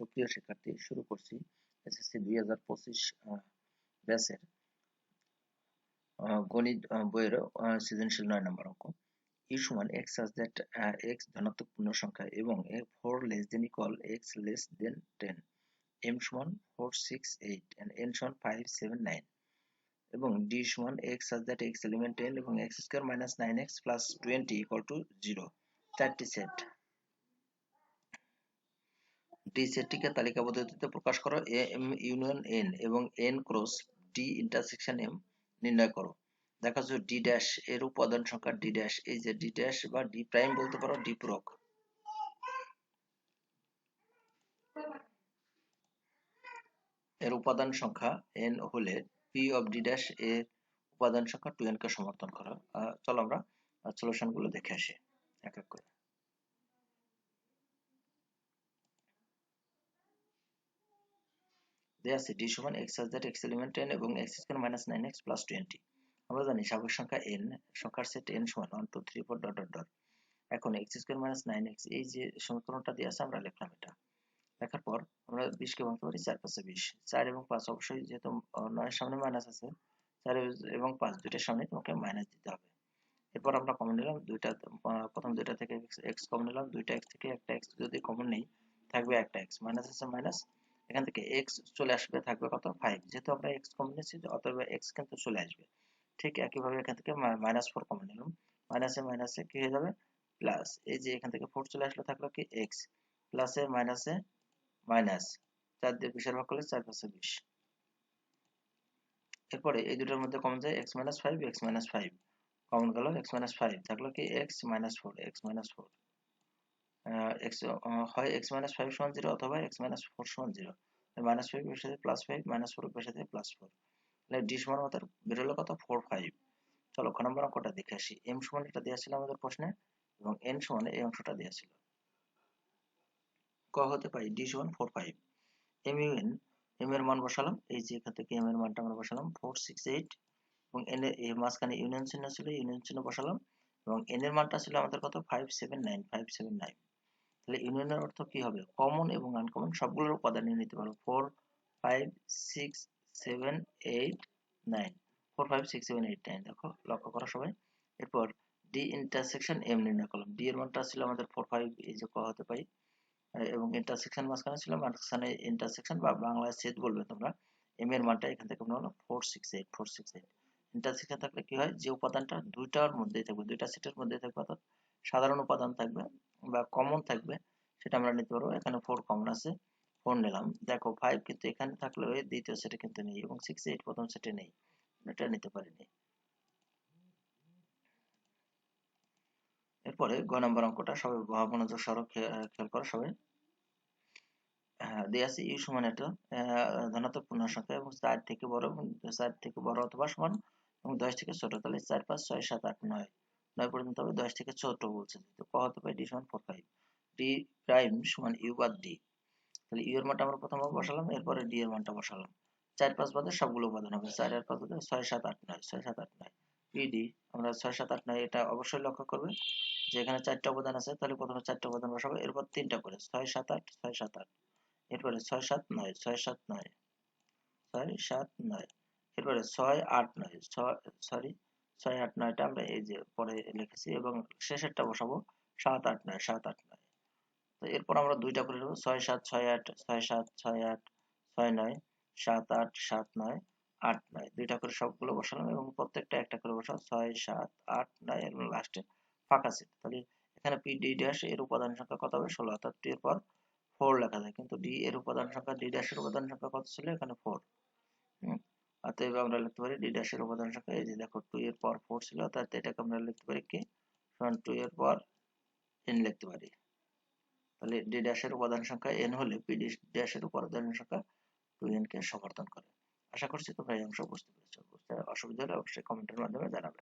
সুপ্রিয় শিক্ষার্থী শুরু করছি, এসএসসি দুই হাজার পঁচিশ ব্যাচের গণিত বইয়ের সৃজনশীল নয় নম্বর অঙ্ক। ই সমান এক্স সাজ দ্যাট এক্স ধনাত্মক পূর্ণ সংখ্যা এবং four less than equal x less than ten M সমান four six eight and N সমান ফাইভ সেভেন নাইন এবং ডি সমান x such that x element ten এবং x square minus nine x plus twenty equal to zero চারটি set D সেটটিকে তালিকা পদ্ধতিতে প্রকাশ করো এ এম ইউনিয়ন এন এবং N cross D intersection M নির্ণয় করো। দেখা যাচ্ছে ডি ড্যাশ এর উপাদান সংখ্যা ডি ড্যাশ, এই যে ডি ড্যাশ বা ডি প্রাইম বলতে পারো, ডি প্রক। এর উপাদান সংখ্যা এন হলে পি অফ ডি ড্যাশ এর উপাদান সংখ্যা টু এন কে সমর্থন করা। চলো আমরা সলিউশনগুলো দেখে আসি। এক এক করে। দেয়া আছে ডি সমান x such that x element ten এবং x square minus nine x plus twenty আমরা জানি স্বাভাবিক সংখ্যা এন সংখ্যার সেট এন সমান one two three four dot dot dot এখন x square minus nine x এই যে সমীকরণটা দিয়ে আছে, আমরা লিখলাম এটা। লেখার পর আমরা বিশকে ভাঙতে পারি চার, পাঁচে বিশ। চার এবং পাঁচ অবশ্যই যেহেতু নয়ের সামনে মাইনাস আছে, চার এবং পাঁচ দুইটার সামনে তোমাকে মাইনাস দিতে হবে। এরপর আমরা কমন নিলাম, দুইটা প্রথম দুইটা থেকে এক্স কমন নিলাম, দুইটা এক্স থেকে একটা এক্স যদি কমন নেই, থাকবে একটা এক্স মাইনাস আছে মাইনাস এখান থেকে এক্স চলে আসবে, থাকবে কত? ফাইভ যেহেতু আমরা এক্স কমন নিয়েছি অতএব এক্স কিন্তু চলে আসবে। ঠিক একইভাবে এখান থেকে মাইনাস ফোর কমন নিলাম। মাইনাসে মাইনাসে কি হয়ে যাবে? প্লাস এই যে এখান থেকে ফোর চলে আসলে, থাকল কি? এক্স প্লাসে মাইনাসে মাইনাস চার দিয়ে বিশের ভাগ করলে চার পাঁচে বিশ। এরপরে এই দুটোর মধ্যে কমন যায় x minus five x minus five common গেল এক্স মাইনাস ফাইভ থাকল কি? X minus four x minus four হয় মাইনাস ফাইভ সমান জিরো অথবা মাইনাস ফোর সমান জিরো মাইনাস ফাইভ এর সাথে প্লাস ফাইভ মাইনাস ফোর এর সাথে প্লাস ফোর ডি সমান আমাদের কত? ফোর ফাইভ চলো খ নম্বর অঙ্কটা দেখে আসি। এম সমান এটা দেওয়া ছিল আমাদের প্রশ্নে এবং এন সমান এই অংশটা দেওয়া ছিল। ক হতে পারি? ডি সমান four five M U N M এর মান বসালাম। এই যে এখান থেকে এম এর মানটা আমরা বসালাম। ফোর সিক্স এইট এবং এন এর মাঝখানে ইউনিয়ন চিহ্ন ছিল ইউনিয়ন চিহ্ন বসালাম। এবং এন এর মানটা ছিল আমাদের কত? Five seven nine five seven nine তাহলে ইউনিয়নের অর্থ কি হবে? কমন এবং আনকমন সবগুলোর উপাদান নিয়ে নিতে পারব four five six seven eight nine four five six seven eight nine দেখো, লক্ষ্য করো সবাই। এরপর ডি ইন্টারসেকশন এম নির্ণয় করলাম। ডি এর মানটা ছিল আমাদের ফোর ফাইভ এই যে হতে পারি। এবং ইন্টারসেকশন মাঝখানে ছিল, মাঝখানে ইন্টারসেকশন বা বাংলায় ছেদ বলবে তোমরা। এম এর মানটা এখান থেকে হলো four six eight four six eight intersection থাকলে কি হয়? যে উপাদানটা দুইটার মধ্যেই থাকবে, দুইটা সেটের মধ্যেই থাকবে, অর্থাৎ সাধারণ উপাদান থাকবে বা কমন থাকবে, সেটা আমরা নিতে পারব। এখানে ফোর কমন আছে ফোর নিলাম। দেখো ফাইভ কিন্তু এখানে থাকলে দ্বিতীয় সেটে কিন্তু নেই এবং সিক্স এইট প্রথম সেটে নেই। এটা নিতে পারিনি। এরপরে গ নম্বর অঙ্কটা, সবাই মনোযোগ সড়ক খেয়াল করো সবাই। হ্যাঁ দেয়া আছে ইউ সমান এটা ধনাত্মক পূর্ণ সংখ্যা এবং চার থেকে বড়, চার থেকে বড় অথবা সমান এবং দশ থেকে ছোট, তাহলে চার, পাঁচ, ছয়, সাত, আট, নয়। নয় পর্যন্ত হবে, দশ থেকে ছোট বলছে। তো ক হতে পারে? ডি সমান ফোর ফাইভ ডি প্রাইম সমান ইউ বাদ ডি তাহলে ইউ এর মানটা আমরা প্রথমে বসালাম, এরপরে ডি এর মানটা বসালাম। চার পাঁচ বাদে সবগুলো উপাদান হবে। চার আর পাঁচ বাদে ছয় সাত আট নয়, ছয় সাত আট নয়। পিডি আমরা ছয় সাত আট নয় এটা অবশ্যই লক্ষ্য করবে যে এখানে চারটা উপাদান আছে, তাহলে প্রথমে চারটা উপাদান বসাবো, এরপর তিনটা করে। ছয় সাত আট, ছয় সাত আট। এরপরে ছয় সাত নয়, ছয় সাত নয়, ছয় সাত নয়। এরপরে ছয় আট নয়, ছয় সরি ছয় আট নয়টা আমরা এই যে পরে লিখেছি এবং শেষেরটা বসাবো, সাত আট নয়, সাত আট নয়। তো এরপর আমরা দুইটা করে নেব, ছয় সাত, ছয় আট, ছয় সাত, ছয় আট, ছয় নয়, সাত আট, সাত নয়, আট নয়। দুইটা করে সবগুলো বসালাম এবং প্রত্যেকটা একটা করে বসাও, ছয় সাত আট নয় এবং লাস্টে ফাঁকা সেট। তাহলে এখানে পি, ডি, ড্যাশ, এর উপাদান সংখ্যা কত হবে? ষোলো। অর্থাৎ টু এর পর ফোর লেখা যায়। কিন্তু ডি, এর উপাদান সংখ্যা, ডি, ড্যাশের উপাদান সংখ্যা কত ছিল? এখানে ফোর। অতএব আমরা লিখতে পারি ডি ড্যাশের উপাদান সংখ্যা এই যে দেখো টু এর পর ফোর ছিল, অর্থাৎ এটাকে আমরা লিখতে পারি কি? সমান টু এর পর এন লিখতে পারি। তাহলে ডি ড্যাশের উপাদান সংখ্যা এন হলে পি ডি ড্যাশের উপাদান সংখ্যা টু এন কে সমর্থন করে। আশা করছি তোমরা এই অংশ বুঝতে পেরেছ। বুঝতে অসুবিধা হলে অবশ্যই কমেন্টের মাধ্যমে জানাবে।